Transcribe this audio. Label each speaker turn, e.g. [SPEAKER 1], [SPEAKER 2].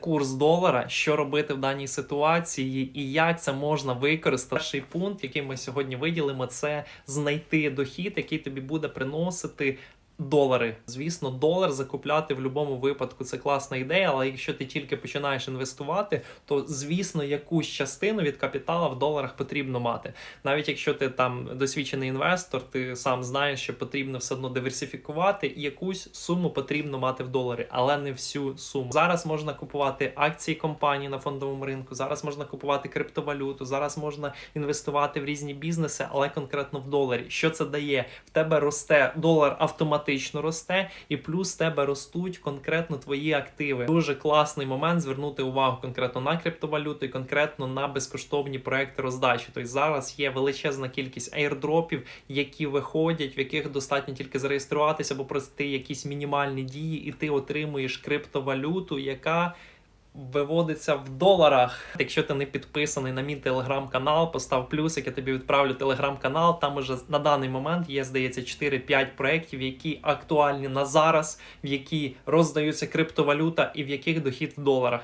[SPEAKER 1] Курс долара, що робити в даній ситуації, і як це можна використати. Перший пункт, який ми сьогодні виділимо, це знайти дохід, який тобі буде приносити. Долари, звісно, долар закупляти в будь-якому випадку це класна ідея. Але якщо ти тільки починаєш інвестувати, то звісно якусь частину від капітала в доларах потрібно мати. Навіть якщо ти там досвідчений інвестор, ти сам знаєш, що потрібно все одно диверсифікувати, і якусь суму потрібно мати в доларі, але не всю суму. Зараз можна купувати акції компаній на фондовому ринку. Зараз можна купувати криптовалюту. Зараз можна інвестувати в різні бізнеси, але конкретно в доларі. Що це дає? В тебе росте долар автоматично росте, і плюс в тебе ростуть конкретно твої активи. Дуже класний момент звернути увагу конкретно на криптовалюту і конкретно на безкоштовні проекти роздачі. Тобто зараз є величезна кількість аірдропів, які виходять, в яких достатньо тільки зареєструватися або прости якісь мінімальні дії, і ти отримуєш криптовалюту, яка виводиться в доларах. Якщо ти не підписаний на мій телеграм-канал, постав плюсик, я тобі відправлю телеграм-канал. Там уже на даний момент є, здається, 4-5 проєктів, які актуальні на зараз, в які роздаються криптовалюта і в яких дохід в доларах.